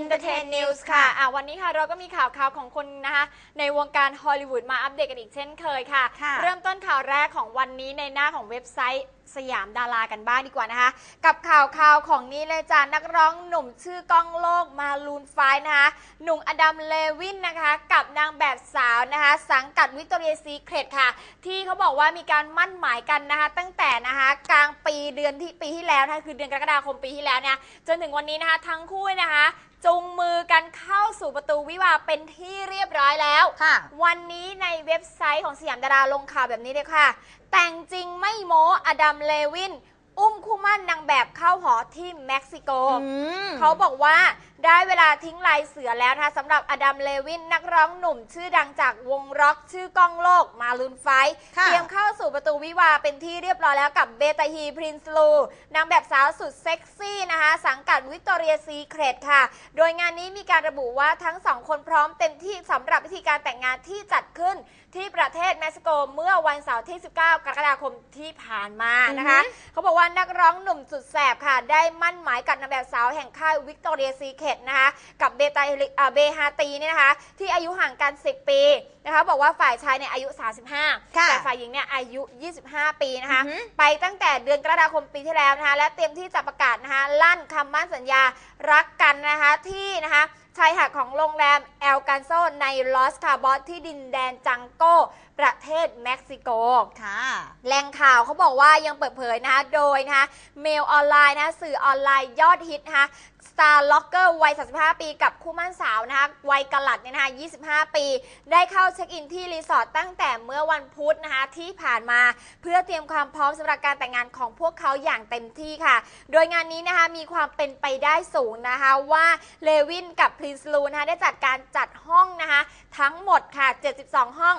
Entertain News ค่ะอะ วันนี้ค่ะเราก็มีข่าวข่าวของคนนะคะในวงการฮอลลีวูดมาอัปเดตกันอีกเช่นเคยค่ะ ค่ะ เริ่มต้นข่าวแรกของวันนี้ในหน้าของเว็บไซต์ สยามดารากันบ้างดีกว่านะคะ กับข่าวข่าวของนี้เลยจ้านักร้องหนุ่มชื่อก้องโลกมาลูนไฟนะคะหนุ่มอดัมเลวินนะคะ กับนางแบบสาวนะคะ สังกัดวิ c ตอเรียซีเครตค่ะ ที่เขาบอกว่ามีการมั่นหมายกันนะคะ ตั้งแต่นะคะกลางปีเดือนที่ปีที่แล้วนะคะคือเดือนกรกฎาคมปีที่แล้วเนี่ยจนถึงวันนี้นะคะทั้งคู่นะคะจูงมือกันเข้าสู่ประตูวิวาห์เป็นที่เรียบร้อยแล้วค่ะวันนี้ในเว็บไซต์ของสยามดาราลงข่าวแบบนี้เลยค่ะ แต่งจริงไม่โม้อดัมเลวิน อุ้มคู่มั่นนางแบบเข้าหอที่เม็กซิโก เขาบอกว่า ได้เวลาทิ้งลายเสือแล้วนะคะสำหรับอดัมเลวินนักร้องหนุ่ม ชื่อดังจากวงร็อกชื่อก้องโลกมาลุนไฟท์ค่ะเตรียมเข้าสู่ประตูวิวาห์เป็นที่เรียบร้อยแล้วกับเบตาฮีพรินซ์ลูนางแบบสาวสุดเซ็กซี่นะคะ สังกัดวิ c ตอเรียซีเครตค่ะ โดยงานนี้มีการระบุว่าทั้งสองคนพร้อมเต็มที่สำหรับพิธีการแต่งงานที่จัดขึ้นที่ประเทศเม็กซิโกเมื่อวันเสาร์ที่ 19 กรกฎาคมที่ผ่านมานะคะอือฮึเขาบอกว่านักร้องหนุ่มสุดแสบค่ะ ได้มั่นหมายกับนางแบบสาวแห่งค่ายวิกตอเรียซีเคทนะคะ กับเบตาอ่าเบฮาตีเนี่ยนะคะ ที่อายุห่างกัน 10 ปีนะคะ บอกว่าฝ่ายชายเนี่ยอายุ 35ค่ะแต่ฝ่ายหญิงเนี่ยอายุ 25 ปีนะคะอือฮึไปตั้งแต่เดือนกรกฎาคมปีที่แล้วนะคะ และเตรียมที่จะประกาศนะคะลั่นคำมั่นสัญญารักกันนะคะที่นะคะชายหาดของโรงแรมแอลกันโซในลอสคาบอสที่ดินแดนจังโกประเทศเม็กซิโก ค่ะ แหล่งข่าวเขาบอกว่ายังเปิดเผยนะคะ โดยนะคะเมลออนไลน์นะคะสื่อออนไลน์ยอดฮิตนะคะ Star Locker วัย 35 ปี กับคู่มั่นสาวนะคะวัยกะหลัดเนี่ยนะคะ 25 ปี ได้เข้าเช็คอินที่รีสอร์ทตั้งแต่เมื่อวันพุธนะคะที่ผ่านมา เพื่อเตรียมความพร้อมสำหรับการแต่งงานของพวกเขาอย่างเต็มที่ค่ะ โดยงานนี้นะคะมีความเป็นไปได้สูงนะคะว่าเลวินกับพรินซ์ลูนะคะได้จัดการจัดห้องนะคะทั้งหมดค่ะ 72 ห้อง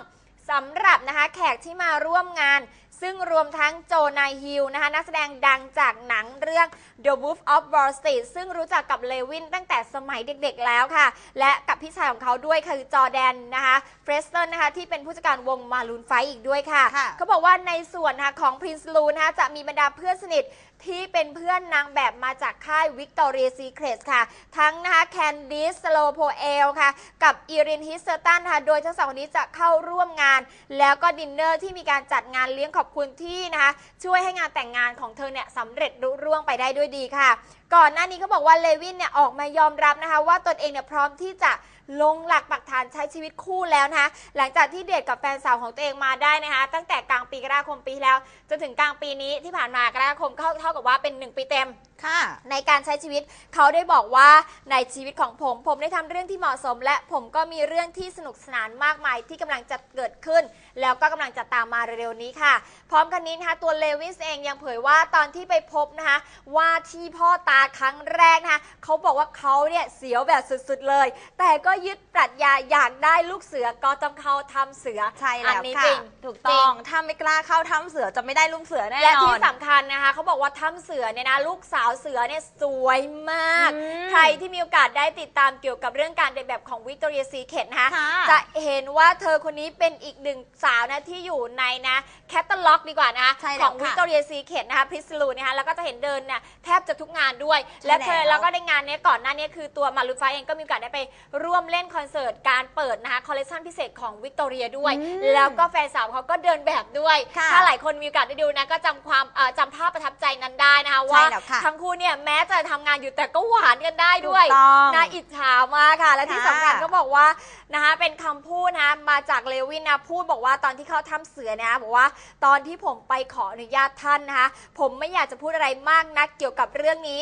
สำหรับนะคะแขกที่มาร่วมงาน ซึ่งรวมทั้งโจนายฮิลนะคะนักแสดงดังจากหนังเรื่อง The Wolf of Wall Street ซึ่งรู้จักกับเลวินตั้งแต่สมัยเด็กๆแล้วค่ะ และกับพี่ชายของเขาด้วยคือจอร์แดนนะคะเฟรสตันนะคะที่เป็นผู้จัดการวงมาลูนไฟอีกด้วยค่ะค่ะเขาบอกว่าในส่วนนะคะของ Prince Lu นะคะจะมีบรรดาเพื่อนสนิทที่เป็นเพื่อนนางแบบมาจากค่าย Victoria Secret ค่ะ ทั้งนะคะแคนดิสโลโพเอลค่ะ กับอีรินฮิสเซอร์ตันค่ะ โดยทั้งสองคนนี้จะเข้าร่วมงาน แล้วก็ดินเนอร์ที่มีการจัดงานเลี้ยงขอบคุณที่นะคะช่วยให้งานแต่งงานของเธอเนี่ยสำเร็จรุ่ร่วงไปได้ด้วยดีค่ะ ก่อนหน้านี้เขาบอกว่าเลวินเนี่ยออกมายอมรับนะคะ ว่าตนเองเนี่ยพร้อมที่จะลงหลักปักฐานใช้ชีวิตคู่แล้วนะคะ หลังจากที่เดทกับแฟนสาวของตัวเองมาได้นะคะ ตั้งแต่กลางปีกรกฎาคมปีที่แล้วจนถึงกลางปีนี้ที่ผ่านมากรกฎาคมเข้าเท่ากับว่าเป็น 1 ปีเต็มค่ะ ในการใช้ชีวิตเขาได้บอกว่าในชีวิตของผม ผมได้ทำเรื่องที่เหมาะสม และผมก็มีเรื่องที่สนุกสนานมากมายที่กำลังจะเกิดขึ้น แล้วก็กำลังจะตามมาเร็วๆนี้ค่ะ พร้อมกันนี้นะคะตัวเลวิสเองยังเผยว่าตอนที่ไปพบนะคะว่าที่พ่อตาครั้งแรกนะคะเขาบอกว่าเขาเนี่ยเสียวแบบสุดๆเลย แต่ก็ยึดปรัชญาอยากได้ลูกเสือก็ต้องเข้าทำเสือใช่อัแล้วนี้ค่ะจริงถูกต้องถ้าไม่กล้าเข้าถ้ำเสือจะไม่ได้ลุงเสือแน่นอนและที่สำคัญนะคะเขาบอกว่าถ้ำเสือเนี่ยนะลูกสาวเสือเนี่ยสวยมาก อืมใครที่มีโอกาสได้ติดตามเกี่ยวกับเรื่องการเดินแบบของวิกตอเรียซีเคทนะคะค่ะ จะเห็นว่าเธอคนนี้เป็นอีกหนึ่งสาวนะที่อยู่ในนะแคตตาล็อกดีกว่านะใช่ขแล้วองค่ะวิกตอเรียซีเคทนะคะพริสลูนะคะแล้วก็จะเห็นเดินเนี่ยแทบจะทุกงานด้วยใช่และเธอแล้วแล้วก็ในงานเนี้ยก่อนหน้านี้คือตัวมารุฟ้าเองก็มีโอกาสได้ไปร่วมเล่นคอนเสิร์ตการเปิดนะคะคอลเลคชันพิเศษของวิกตอเรียด้วยอืมแล้วก็แฟนสาวเขาก็เดินแบบด้วยค่ะถ้าหลายคนมีโอกาสได้ดูนะก็จำความเอ่อจำภาพประทับใจนั้นได้นะคะว่าแล้วค่ะทั้งคู่เนี่ยแม้จะทำงานอยู่แต่ก็หวานกันได้ด้วยถูกต้องน่าอิจฉามากค่ะ และที่ค่ะสำคัญก็บอกว่านะคะเป็นคำพูดนะมาจากเลวินนะพูดบอกว่าตอนที่เข้าถ้ำเสือนะบอกว่าตอนที่ผมไปขออนุญาตท่านนะคะผมไม่อยากจะพูดอะไรมากนักเกี่ยวกับเรื่องนี้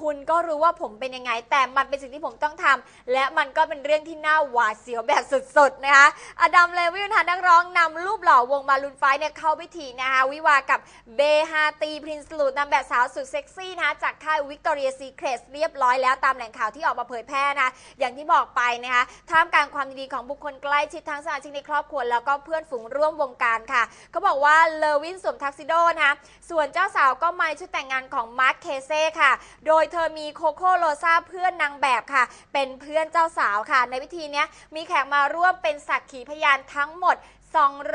คุณก็รู้ว่าผมเป็นยังไง แต่มันเป็นสิ่งที่ผมต้องทำและมันก็เป็นเรื่องที่น่าหวาดเสียวแบบสุดๆนะคะ อดัมเลวินค่ะนักร้องนำรูปหล่อวงมารุนไฟเนี่ยเข้าพิธีนะคะวิวากับเบฮาตีพรินซ์ลูดนำแบบสาวสุดเซ็กซี่นะคะจากค่ายวิกตอเรียซีเครสเรียบร้อยแล้วตามแหล่งข่าวที่ออกมาเผยแพร่นะะอย่างที่บอกไปนะคะท่ามกลางความดีของบุคคลใกล้ชิดทั้งสมาชิกในครอบครัวแล้วก็เพื่อนฝูงร่วมวงการค่ะเขาบอกว่าเลวินสวมทักซิโดนะคะส่วนเจ้าสาวก็มาชุดแต่งงานของมาร์คเคเซ่ค่ะ โดยเธอมีโคโค่โรซาเพื่อนนางแบบค่ะ เป็นเพื่อนเจ้าสาวค่ะ ในพิธีนี้มีแขกมาร่วมเป็นสักขีพยานทั้งหมด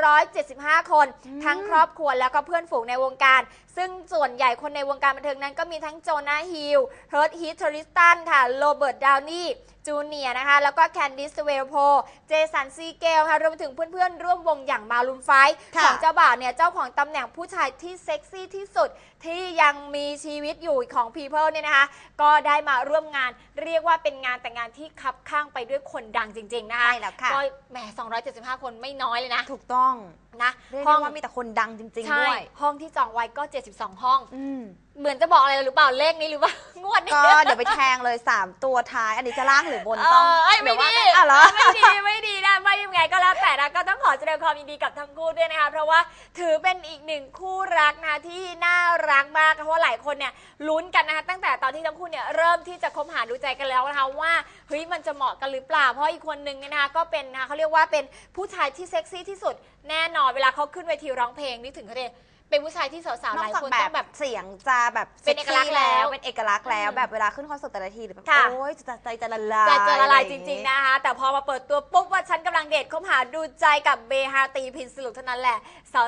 275 คน ทั้งครอบครัวแล้วก็เพื่อนฝูงในวงการซึ่งส่วนใหญ่คนในวงการบันเทิงนั้นก็มีทั้งโจนาฮิลเฮิร์ตฮีทริสตันค่ะโรเบิร์ตดาวนี่จูเนียนะคะ แล้วก็แคนดิสเวลโพเจสันซีเกลค่ะรวมไปถึงเพื่อนๆ ร่วมวงอย่างมาลุนไฟท์ค่ะของเจ้าบ่าวเนี่ย เจ้าของตำแหน่งผู้ชายที่เซ็กซี่ที่สุดที่ยังมีชีวิตอยู่ของ People เนี่ยนะคะ ก็ได้มาร่วมงานเรียกว่าเป็นงานแต่งงานที่คับข้างไปด้วยคนดังจริง ๆ นะคะใช่แล้วค่ะก็แหม275 คนไม่น้อยเลยนะ ถูกต้องนะเรียกห้ได้องว่ามีแต่คนดังจริง ๆ ใช่ด้วย ห้องที่จองไว้ก็ 72 ห้อง อืม เหมือนจะบอกอะไรหรือเปล่าเลขนี้หรือเปล่าง วดนี้ก็เดี๋ยวไปแทงเลย 3 ตัวท้ายอันนี้จะล่างหรือบนเอต้องอเอ้ยไม่เยวว่าดีกันอะเหรอไม่ดีไม่ดีนะไม่ยังไงก็แล้วแต่นะก็ต้องขอแสดงความยินดีกับทั้งคู่ด้วยนะคะเพราะว่าถือเป็นอีกหนึ่งคู่รักนะที่น่ารักมากเพราะว่าหลายคนเนี่ยลุ้นกันนะคะตั้งแต่ตอนที่ทั้งคู่เนี่ยเริ่มที่จะคบหาดูใจกันแล้วนะคะว่าเฮ้ยมันจะเหมาะกันหรือเปล่า เพราะอีกคนนึงเนี่ยนะคะก็เป็นนะคะเขาเรียกว่าเป็นผู้ชายที่เซ็กซี่ที่สุดแน่นอนเวลาเขาขึ้นเวทีร้องเพลงนึกถึงเขาเลย เป็นผู้ชายที่สาวๆนหอกลายจากคนแบต้อบงแบบ เสียงจะแบบเป็นเอกลักษณ์แล้ว เป็นเอกลักษณ์แล้วอืมแบบเวลาขึ้นคอนเสิร์ตแต่ละทีหรือแบบค่ะโอ้ยจะใจจะละลายใจจะละลายอจไอย่ริงเๆนะคะ แต่พอมาเปิดตัวปุ๊บว่าฉันกำลังเดทคบหาดูใจกับเบฮาตีพินสลุกเท่านั้นแหละ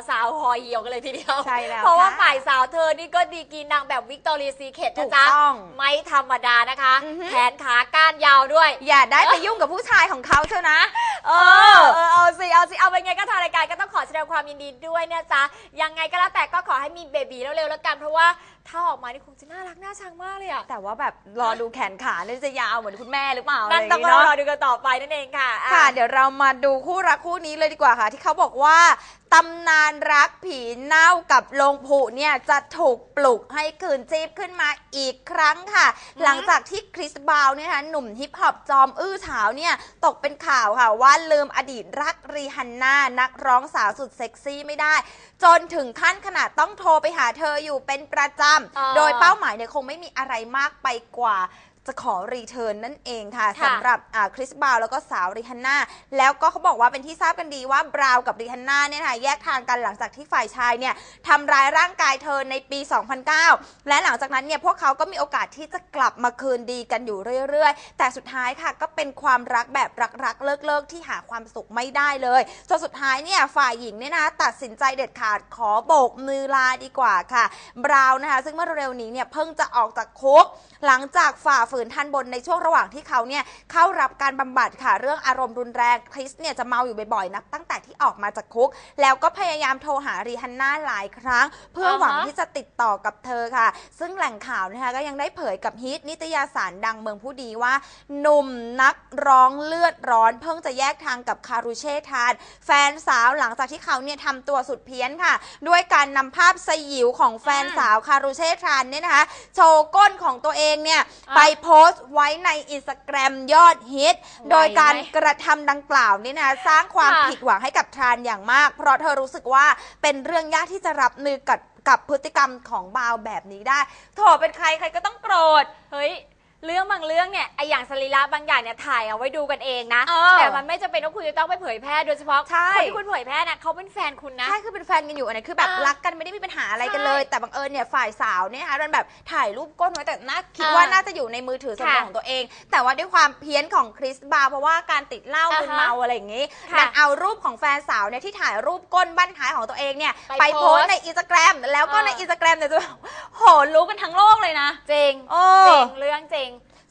สาวๆหอยเหี่ยวกันเลยทีเดียว ใช่แล้ว เพราะว่าค่ะฝ่ายสาวเธอนี่ก็ดีกรีนางแบบวิกตอเรียซีเคทถูนะกจ๊ะต้องไม่ธรรมดานะคะอือฮึแขนขาก้านยาวด้วย อย่าได้ไปยุ่งกับผู้ชายของเขาเชียวนะเออเออเอาสิเอาสิเอาเป็นไงก็ทางรายการก็ต้องขอแสดงความยินดีด้วยนะจ๊ะยังไงก็แล้วแต่ก็ขอให้มีเบบีเร็วๆแล้วกันเพราะว่า ถ้าออกมานี่คงจะน่ารักน่าชังมากเลยอะแต่ว่าแบบรอดูแขนขาเนี่ยจะยาวเหมือนคุณแม่หรือเปล่านั่นอะไรต้องย่ารเยอเนาะ ดูกันต่อไปนั่นเองค่ะอ่ค่ะเดี๋ยวเรามาดูคู่รักคู่นี้เลยดีกว่าค่ะ ที่เขาบอกว่าตำนานรักผีเน่ากับโลงผุเนี่ยจะถูกปลุกให้คืนชีพขึ้นมาอีกครั้งค่ะหลังจากที่คริสบราวน์เนี่ยนะคะหนุ่มฮิปฮอปจอมอื้อฉาวเนี่ยตกเป็นข่าวค่ะ ว่าลืมอดีตรักรีฮันน่านักร้องสาวสุดเซ็กซี่ไม่ได้ จนถึงขั้นขนาดต้องโทรไปหาเธออยู่เป็นประจอ๋อำโดยเป้าหมายเนี่ยคงไม่มีอะไรมากไปกว่า จะขอรีเทิร์นนั่นเองค่ะค่ะ สำหรับคริสบราวน์แล้วก็สาวริฮันน่าแล้วก็เขาบอกว่าเป็นที่ทราบกันดีว่าบราวน์กับริฮันน่าเนี่ยนะคะแยกทางกันหลังจากที่ฝ่ายชายเนี่ยทำร้ายร่างกายเธอในปี 2009 และหลังจากนั้นเนี่ยพวกเขาก็มีโอกาสที่จะกลับมาคืนดีกันอยู่เรื่อยๆ แต่สุดท้ายค่ะก็เป็นความรักแบบรักๆเลิกๆ ที่หาความสุขไม่ได้เลยจนสุดท้ายเนี่ยฝ่ายหญิงเนี่ยนะตัดสินใจเด็ดขาดขอโบกมือลาดีกว่าค่ะบราวน์นะคะซึ่งเมื่อเร็วๆนี้เนี่ยเพิ่งจะออกจากคุกหลังจากฝ่าฝืนทันบนในช่วงระหว่างที่เขาเนี่ยเข้ารับการบำบัดค่ะเรื่องอารมณ์รุนแรงคริสเนี่ยจะเมาอยู่บ่อยๆนับตั้งแต่ที่ออกมาจากคุก แล้วก็พยายามโทรหารีฮันน่าหลายครั้ง เพื่อหวังที่จะติดต่อกับเธอค่ะ ซึ่งแหล่งข่าวนะคะก็ยังได้เผยกับฮิตนิตยสารดังเมืองผู้ดีว่าหนุ่มนักร้องเลือดร้อนเพิ่งจะแยกทางกับคารูเช่ทาน แฟนสาวหลังจากที่เขาเนี่ยทำตัวสุดเพี้ยนค่ะ ด้วยการนำภาพสยิวของแฟนสาวคารูเช่ทานเนี่ยนะคะโชว์ก้นของตัวเองเนี่ยไปโพสต์ไว้ในอินสตาแกรมยอดฮิต โดยการกระทำดังกล่าวนี่นะสร้างความค่ะผิดหวังให้กับทรานอย่างมาก เพราะเธอรู้สึกว่าเป็นเรื่องยากที่จะรับมือกับกับพฤติกรรมของบาวแบบนี้ได้โถเป็นใครใครก็ต้องโกรธ เฮ้ย เรื่องบางเรื่องเนี่ยไออย่างสรีระบางอย่างเนี่ยถ่ายเอาไว้ดูกันเองนะ เออแต่มันไม่จำเป็นว่าคุณจะต้องไปเผยแพร่โดยเฉพาะใช่ คนที่คุณเผยแพร่น่ะเขาเป็นแฟนคุณนะ ใช่คือเป็นแฟนกันอยู่อันนี้คือแบบอ่ารักกันไม่ได้มีปัญหาอะไรกันใช่เลย แต่บังเอิญเนี่ยฝ่ายสาวเนี่ยนะคะมันแบบถ่ายรูปก้นไว้แต่น่าคิดอ่าว่าน่าจะอยู่ในมือถือส่วนตัวค่ะของตัวเอง แต่ว่าด้วยความเพี้ยนของคริสบาร์เพราะว่าการติดเหล้าอ่าฮะมึนเมาอะไรอย่างนี้ค่ะดันเอารูปของแฟนสาวเนี่ยที่ถ่ายรูปก้นบั้นท้ายของตัวเองเนี่ยไปไปโพโพสสต์ต์ในอินสตาแกรมแล้วก็เออในอินสตาแกรมเนี่ยจะโหรู้กันทั้งโลกเลยนะจริง โอ้ จริงเรื่องจริง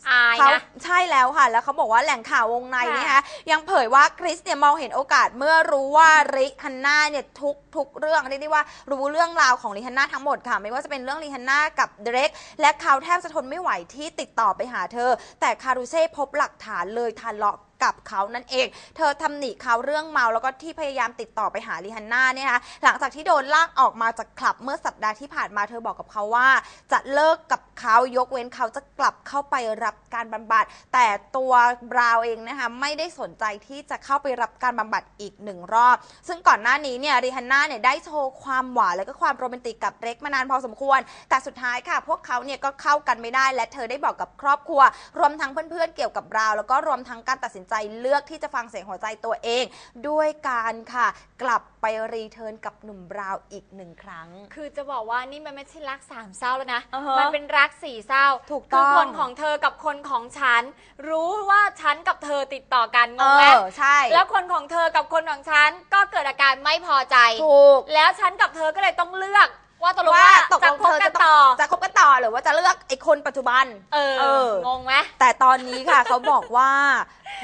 อายเขานะ ใช่แล้วค่ะ แล้วเขาบอกว่าแหล่งข่าววงในค่ะ นะคะยังเผยว่าคริสเนี่ยมองเห็นโอกาสเมื่อรู้ว่าริฮันน่าเนี่ยทุกทุกเรื่องเรียกได้ว่ารู้เรื่องราวของริฮันน่าทั้งหมดค่ะ ไม่ว่าจะเป็นเรื่องริฮันน่ากับเดรกและเขาแทบจะทนไม่ไหวที่ติดต่อไปหาเธอ แต่คารูเซ่พบหลักฐานเลยทะเลาะกับเขานั่นเอง เธอทำหนีเขาเรื่องเมาแล้วก็ที่พยายามติดต่อไปหาริฮันน่าเนี่ยนะคะหลังจากที่โดนลากออกมาจากคลับเมื่อสัปดาห์ที่ผ่านมาเธอบอกกับเขาว่า จะเลิกกับ เขายกเว้นเขาจะกลับเข้าไปรับการบำบัด แต่ตัวบราวน์เองนะคะไม่ได้สนใจที่จะเข้าไปรับการบำบัดอีกหนึ่งรอบ ซึ่งก่อนหน้านี้เนี่ยริฮันน่าเนี่ยได้โชว์ความหวานและก็ความโรแมนติกกับเร็กมานานพอสมควร แต่สุดท้ายค่ะ พวกเขาเนี่ยก็เข้ากันไม่ได้ และเธอได้บอกกับครอบครัว รวมทั้งเพื่อนๆเกี่ยวกับบราวน์แล้วก็รวมทั้งการตัดสินใจเลือกที่จะฟังเสียงหัวใจตัวเอง ด้วยการค่ะ กลับไปรีเทิร์นกับหนุ่มบราวน์อีกหนึ่งครั้ง คือจะบอกว่านี่มันไม่ใช่รักสามเศร้าแล้วนะอ่าฮะมันเป็นรักสี่เศร้าถูกต้อง คือคนของเธอกับคนของฉัน รู้ว่าฉันกับเธอติดต่อกันงเองไหมอใช่ แล้วคนของเธอกับคนของฉันก็เกิดอาการไม่พอใจ ถูกแล้วฉันกับเธอก็เลยต้องเลือกว่าตกลงว่าว่าตกลงจะต่อจะคบกันต่อหรือว่าจะเลือกไอ้คนปัจจุบัน เออเออ งงไหม แต่ตอนนี้ค่ะ เขาบอกว่า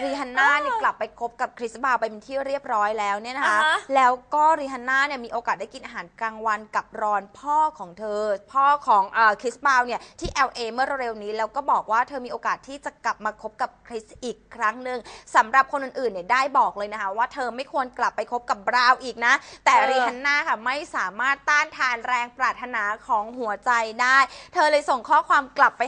รีฮันน่าเนี่ยกลับไปคบกับคริสบาวไปเป็นที่เรียบร้อยแล้วเนี่ยนะคะ อ่าฮะ แล้วก็รีฮันน่าเนี่ยมีโอกาสได้กินอาหารกลางวันกับรอนพ่อของเธอ พ่อของเอ่อคริสบาวเนี่ยที่ LA เมื่อเร็วๆนี้ แล้วก็บอกว่าเธอมีโอกาสที่จะกลับมาคบกับคริสอีกครั้งหนึ่งสำหรับคนอื่นๆเนี่ยได้บอกเลยนะคะ ว่าเธอไม่ควรกลับไปคบกับบราวน์อีกนะ แต่เออ รีฮันน่าค่ะไม่สามารถต้านทานแรงปรารถนาของหัวใจได้ เธอเลยส่งข้อความกลับไปหา